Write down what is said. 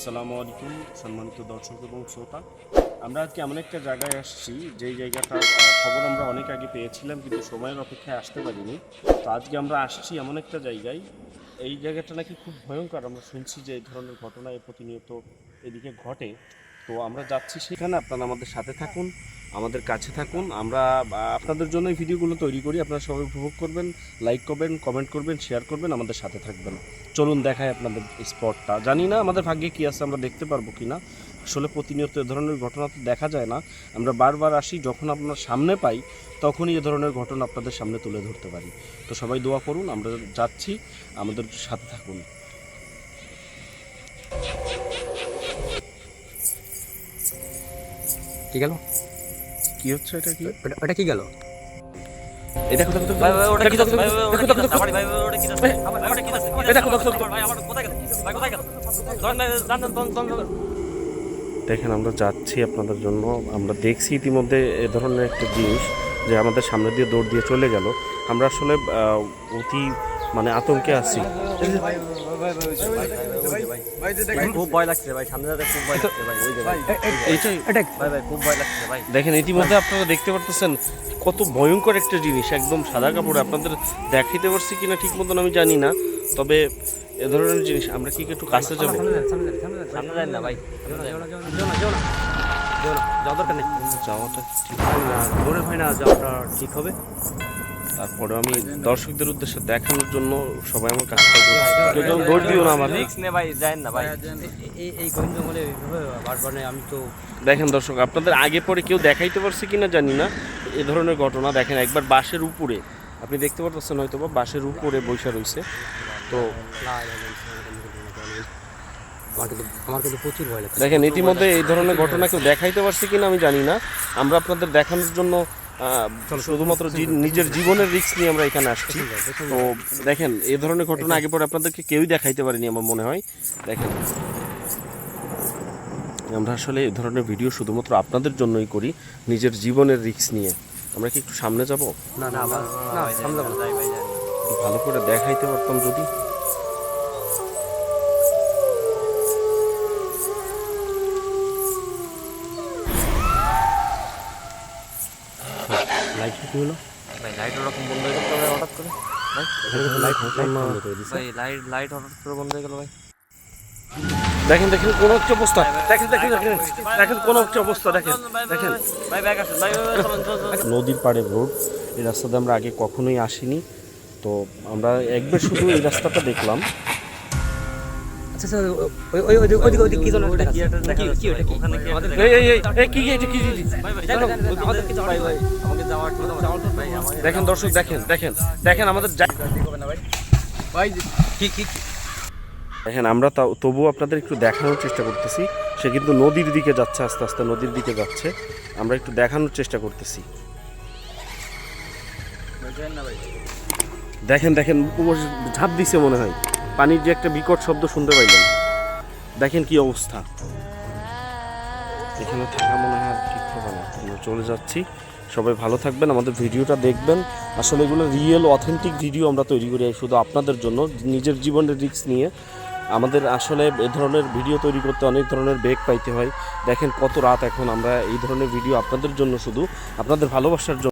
আসসালামু আলাইকুম, সম্মানিত দর্শক এবং শ্রোতা। আমরা আজকে এমন একটা জায়গায় আসছি, যেই জায়গাটার খবর আমরা অনেক আগে পেয়েছিলাম, কিন্তু সময়ের অপেক্ষায় আসতে পারিনি। তো আজকে আমরা আসছি এমন একটা জায়গায়, এই জায়গাটা নাকি খুব ভয়ঙ্কর, আমরা শুনছি যে এই ধরনের ঘটনা প্রতিনিয়ত এদিকে ঘটে। তো আমরা যাচ্ছি সেখানে, আপনারা আমাদের সাথে থাকুন, আমাদের কাছে থাকুন। আমরা আপনাদের জন্য এই ভিডিওগুলো তৈরি করি, আপনারা সবাই উপভোগ করবেন লাইক করবেন কমেন্ট করবেন শেয়ার করবেন, আমাদের সাথে থাকবেন। চলুন দেখায় আপনাদের স্পটটা জানি না আমাদের ভাগ্যে কী আছে, আমরা দেখতে পারব কি না আসলে প্রতিনিয়ত এ ধরনের ঘটনা তো দেখা যায় না। আমরা বারবার আসি, যখন আপনার সামনে পাই, তখনই এ ধরনের ঘটনা আপনাদের সামনে তুলে ধরতে পারি। তো সবাই দোয়া করুন, আমরা যাচ্ছি, আমাদের সাথে থাকুন। কি গেল? কি হচ্ছে এটা কি? ওটা- ওটা কি গেল? এটা ভাই ভাই ওটা কি দেখো, দেখো, দেখো, দেখো, ভাই ভাই ওটা কি ভাই ভাই ওটা কি এই দেখো, দেখো, দেখো। ভাই আমার কোথায় গেল? ভাই কোথায় জান দেখেন আমরা যাচ্ছি আপনাদের জন্য। আমরা দেখছি ইতিমধ্যে এ ধরনের একটা জিনিস যে আমাদের সামনে দিয়ে দৌড় দিয়ে চলে গেল। আমরা আসলে অতি মানে আতঙ্কে আছি। খুব ভয় লাগছে ভাই সামনে যেতে খুব ভয় লাগছে ভাই ওই যে ভাই। এইটাই। ভাই ভাই খুব ভয় লাগছে ভাই। দেখেন ইতিমধ্যে আপনারা দেখতে পারতেছেন কত ভয়ঙ্কর একটা জিনিস একদম সাদা কাপড়ে। আপনাদের দেখাইতে পারছি কিনা ঠিক মতন আমি জানি না তবে এ ধরনের জিনিস আমরা কি একটু কাছে যাব? সামনে যাই না ভাই না। যাওয়া দরকার নেই। যাওয়াটা ঠিক মনে হয় না যাওয়াটা ঠিক হবে। তারপরে আমি দর্শকদের উদ্দেশ্যে দেখানোর জন্য সবাই আমার কাছে থাকবে কেউ যেন দৌড় দিও না আমার ভাই যাই না ভাই। এই এই গহীন জঙ্গলে বারবার আমি তো দেখেন দর্শক আপনাদের আগে পরে কেউ দেখাইতে পারছে কিনা জানি না। এ ধরনের ঘটনা দেখেন একবার বাসের উপরে আপনি দেখতে পারতেছেন হয়তো বা বাসের উপরে বৈশা রয়েছে তো না, না, না, আমার কিন্তু প্রচুর ভয় লাগছে। দেখেন ইতিমধ্যে এই ধরনের ঘটনা কেউ দেখাইতে পারছে কিনা আমি জানি না। আমরা আপনাদের দেখানোর জন্য শুধুমাত্র নিজের জীবনের রিস্ক নিয়ে আমরা এখানে আসছি। তো দেখেন এ ধরনের ঘটনা আগে পরে আপনাদেরকে কেউই দেখাইতে পারেনি আমার মনে হয়। দেখেন আমরা আসলে এই ধরনের ভিডিও শুধুমাত্র আপনাদের জন্যই করি নিজের জীবনের রিস্ক নিয়ে। আমরা কি একটু সামনে যাব? না না। ভালো করে দেখাইতে পারতাম যদি। লাইট কি হলো? ভাই লাইট ওরকম বন্ধ হয়ে গেল হঠাৎ করে। ভাই লাইট ভাই লাইট লাইট হঠাৎ করে বন্ধ হয়ে গেল ভাই। দেখেন দেখেন কোন একটা অবস্থা? দেখেন দেখেন দেখেন দেখেন কোন একটা অবস্থা? দেখেন দেখেন। নদীর পাড়ে রোড এই রাস্তাতে আমরা আগে কখনোই আসিনি। তো আমরা একবার শুধু এই রাস্তাটা দেখলাম। আচ্ছা স্যার ওই ওই কি জানো, দেখেন দর্শক দেখেন দেখেন দেখেন আমাদের ভাই? কি কি দেখেন আমরা তাও তবুও আপনাদের একটু দেখানোর চেষ্টা করতেছি। সে কিন্তু নদীর দিকে যাচ্ছে আস্তে আস্তে নদীর দিকে যাচ্ছে। আমরা একটু দেখানোর চেষ্টা করতেছি। দেখেন দেখেন ঝাঁপ দিছে মনে হয়। পানির যে একটা বিকট শব্দ শুনতে পাইলেন। দেখেন কি অবস্থা। এখানে থাকা মনে হয় ঠিক হবে না। আমরা চলে যাচ্ছি। সবাই ভালো থাকবেন, আমাদের ভিডিওটা দেখবেন। আসলে এগুলো রিয়েল অথেন্টিক ভিডিও আমরা তৈরি করি শুধু আপনাদের জন্য। নিজের জীবনের রিস্ক নিয়ে। আমাদের আসলে এ ধরনের ভিডিও তৈরি করতে অনেক ধরনের বেগ পাইতে হয়। দেখেন কত রাত এখন আমরা এই ধরনের ভিডিও আপনাদের জন্য শুধু। আপনাদের ভালোবাসার জন্য